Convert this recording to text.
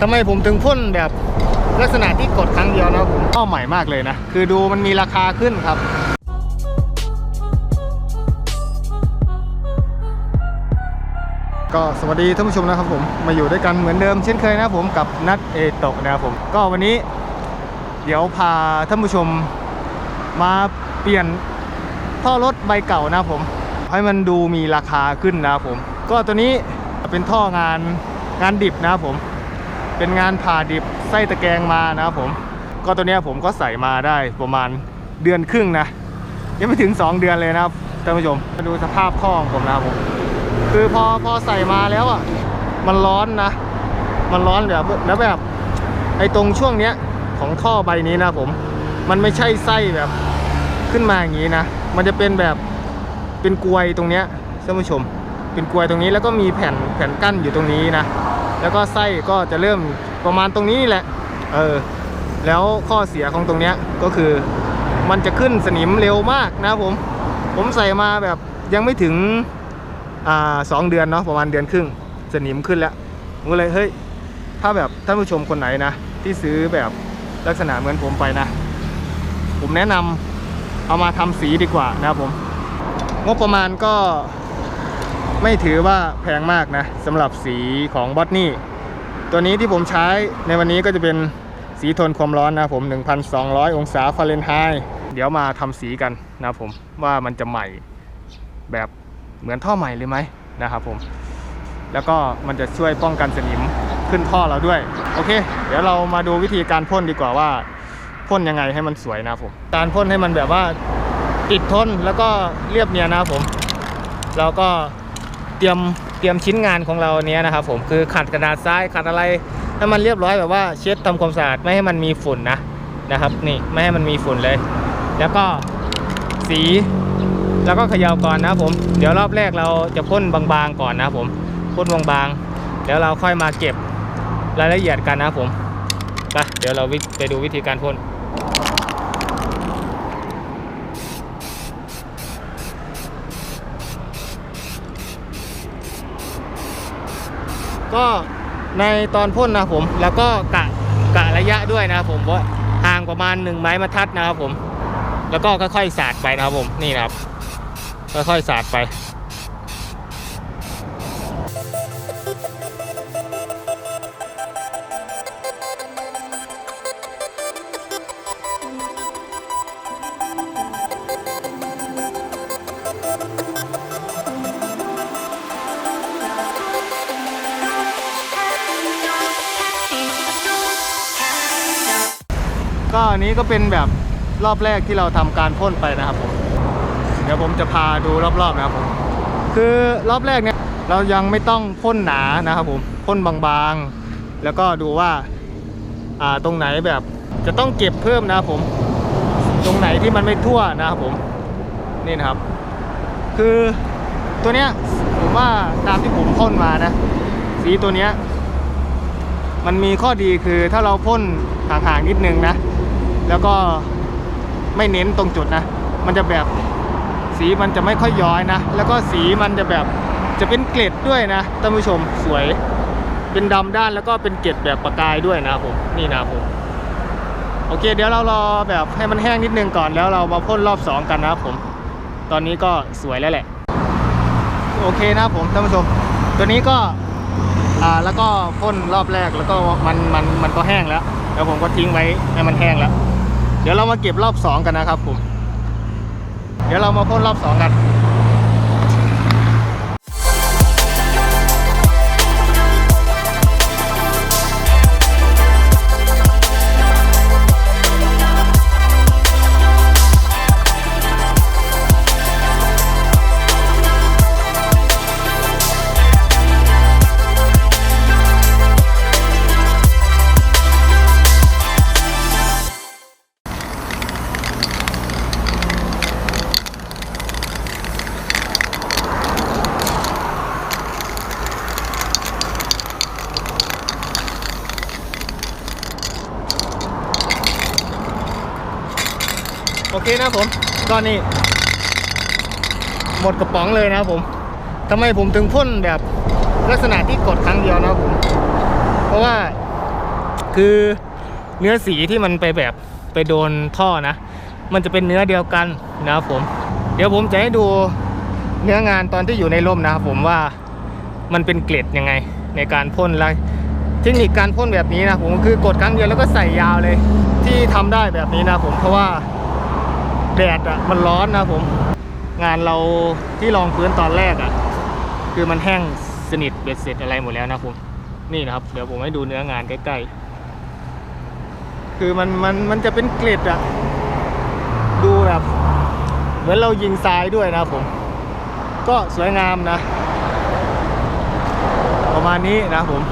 ทำไมผมถึงพ่นแบบลักษณะที่กดครั้งเดียวนะผมก็ใหม่มากเลยนะ คือดูมันมีราคาขึ้นครับก็สวัสดีท่านผู้ชมนะครับผมมาอยู่ด้วยกันเหมือนเดิมเช่นเคยนะครับผมกับนัดเอโตะนะครับผมก็วันนี้ เดี๋ยวพาท่านผู้ชมมาเปลี่ยนท่อรถใบเก่านะผม ให้มันดูมีราคาขึ้นนะครับผม ก็ตัวนี้เป็นท่องานงานดิบนะครับผม เป็นงานผ่าดิบไส้ตะแกรงมานะครับผม ก็ตัวเนี้ยผมก็ใส่มาได้ประมาณเดือนครึ่งนะ ยังไม่ถึง 2 เดือนเลยนะครับท่านผู้ชมมาดูสภาพท่อของผมนะครับผม คือพอพอใส่มาแล้วอะ มันร้อนนะ มันร้อนแบบแล้วแบบไอ้ตรงช่วงเนี้ยของท่อใบนี้นะผม มันไม่ใช่ไส้แบบขึ้นมาอย่างนี้นะ มันจะเป็นแบบเป็นกลวยตรงเนี้ยท่านผู้ชม เป็นกลวยตรงนี้แล้วก็มีแผ่นแผ่นกั้นอยู่ตรงนี้นะ แล้วก็ไส้ก็จะเริ่มประมาณตรงนี้แหละ เออ แล้วข้อเสียของตรงเนี้ยก็คือ มันจะขึ้นสนิมเร็วมากนะผม ผมใส่มาแบบยังไม่ถึงอ่าสองเดือนเนาะประมาณเดือนครึ่ง สนิมขึ้นแล้วผมก็เลยเฮ้ยถ้าแบบท่านผู้ชมคนไหนนะที่ซื้อแบบลักษณะเหมือนผมไปนะ ผมแนะนำเอามาทำสีดีกว่านะครับผม งบประมาณก็ ไม่ถือว่าแพงมากนะสำหรับสีของบอทนี่ตัวนี้ที่ผมใช้ในวันนี้ก็จะเป็นสีทนความร้อนนะครับผม 1,200 องศาฟาเรนไฮต์เดี๋ยวมาทำสีกันนะผมว่ามันจะใหม่แบบเหมือนท่อใหม่เลยไหมนะครับผม แล้วก็มันจะช่วยป้องกันสนิมขึ้นท่อเราด้วย โอเค เดี๋ยวเรามาดูวิธีการพ่นดีกว่าว่าพ่นยังไงให้มันสวยนะผม การพ่นให้มันแบบว่าติดทนแล้วก็เรียบเนียนนะผมเราก็ เตรียมเตรียมชิ้นงานของเราเนี้ยนะครับผมคือขัดกระดาษทรายขัดอะไรให้มันเรียบร้อยแบบว่าเช็ดทำความสะอาดไม่ให้มันมีฝุ่นนะนะครับ นี่ไม่ให้มันมีฝุ่นเลย แล้วก็สีแล้วก็เขย่าก่อนนะผมเดี๋ยวรอบแรกเราจะพ่นบางๆก่อนนะผมพ่นบางๆเดี๋ยวเราค่อยมาเก็บรายละเอียดกันนะผมไปเดี๋ยวเราไปดูวิธีการพ่น ก็ในตอนพ่นนะผม แล้วก็กะกะระยะด้วยนะผมว่าห่างประมาณหนึ่งไม้บรรทัดนะครับผม แล้วก็ค่อยๆสาดไปนะครับผมนี่นะครับ ค่อยๆสาดไป ก็อันนี้ก็เป็นแบบรอบแรกที่เราทำการพ่นไปนะครับผมเดี๋ยวผมจะพาดูรอบๆนะครับผมคือรอบแรกเนี่ยเรายังไม่ต้องพ่นหนานะครับผมพ่นบางๆ แล้วก็ดูว่าอ่าตรงไหนแบบจะต้องเก็บเพิ่มนะครับผม ตรงไหนที่มันไม่ทั่วนะครับผมนี่นะครับ คือตัวเนี้ยผมว่าตามที่ผมพ่นมานะ สีตัวเนี้ยมันมีข้อดีคือถ้าเราพ่นห่างๆนิดนึงนะ แล้วก็ไม่เน้นตรงจุดนะ มันจะแบบสีมันจะไม่ค่อยย้อยนะ แล้วก็สีมันจะแบบจะเป็นเกล็ดด้วยนะท่านผู้ชมสวย เป็นดำด้านแล้วก็เป็นเกล็ดแบบประกายด้วยนะผมนี่นะผมโอเค เดี๋ยวเรารอแบบให้มันแห้งนิดนึงก่อนแล้วเรามาพ่นรอบสองกันนะครับผม ตอนนี้ก็สวยแล้วแหละ โอเคนะผมท่านผู้ชม ตัวนี้ก็อ่าแล้วก็พ่นรอบแรกแล้วก็มันมันมันก็แห้งแล้วแล้วผมก็ทิ้งไว้ให้มันแห้งแล้ว เดี๋ยวเรามาเก็บรอบสองกันนะครับผม เดี๋ยวเรามาพ่นรอบสองกัน โอเคนะผมก็นี่หมดกระป๋องเลยนะผมทำไมผมถึงพ่นแบบลักษณะที่กดครั้งเดียวนะผม เพราะว่าคือเนื้อสีที่มันไปแบบไปโดนท่อนะ มันจะเป็นเนื้อเดียวกันนะครับผม เดี๋ยวผมจะให้ดูเนื้องานตอนที่อยู่ในร่มนะครับผมว่ามันเป็นเกล็ดยังไง ในการพ่นอะไรเทคนิคการพ่นแบบนี้นะผมคือกดครั้งเดียวแล้วก็ใส่ยาวเลยที่ทำได้แบบนี้นะผมเพราะว่า แดดอะมันร้อนนะผม งานเราที่รองพื้นตอนแรกอะ คือมันแห้งสนิทเบ็ดเสร็จอะไรหมดแล้วนะผมนี่นะครับ เดี๋ยวผมให้ดูเนื้องานใกล้ๆ คือมันมันมันจะเป็นเกล็ดอะดูแบบเหมือนเรายิงทรายด้วยนะผม ก็สวยงามนะ ประมาณนี้นะผม